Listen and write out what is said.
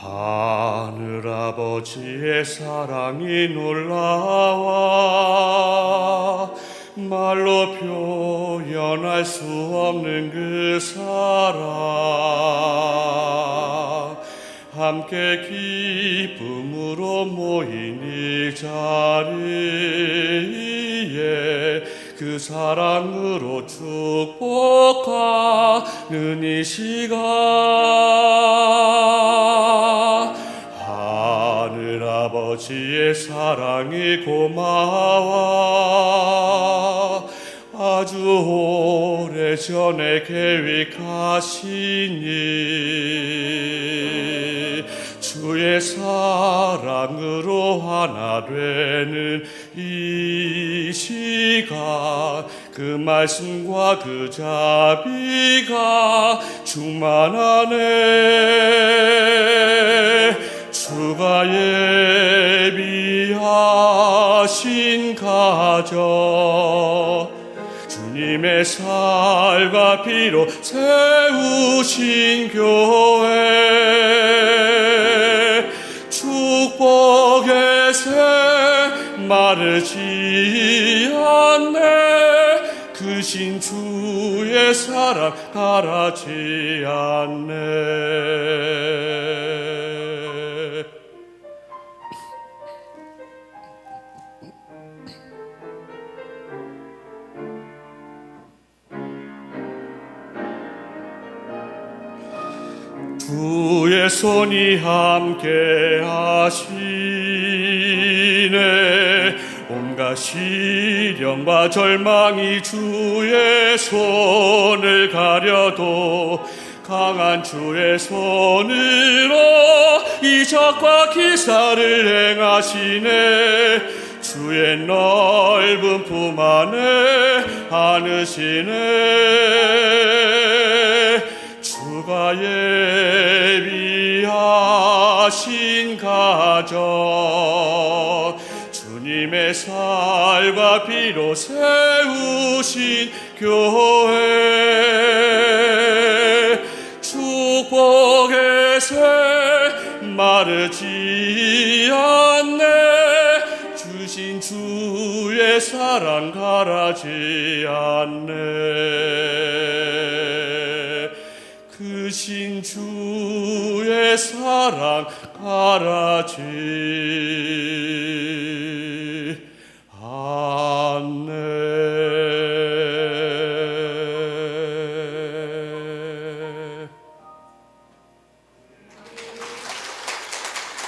하늘 아버지의 사랑이 놀라워 말로 표현할 수 없는 그 사랑. 함께 기쁨으로 모인 이 자리에 그 사랑으로 축복하는 이 시간. 하늘 아버지의 사랑이 고마워. 아주 오래 전에 계획하시니 주의 사랑으로 하나 되는 이 시간 그 말씀과 그 자비가 충만하네 주가 예비하신 가정. 주님의 살과 피로 세우신 교회 축복의 새 마르지 않네. 그신 주의 사랑 가라지 않네 주의 손이 함께 하시네. 온갖 시련과 절망이 주의 손을 가려도 강한 주의 손으로 이적과 기사를 행하시네. 주의 넓은 품 안에 안으시네 가정 주님의 살과 피로 세우신 교회. 축복의 새 마르지 않네. 주신 주의 사랑 가라지 않네 크신 주의 사랑 알아지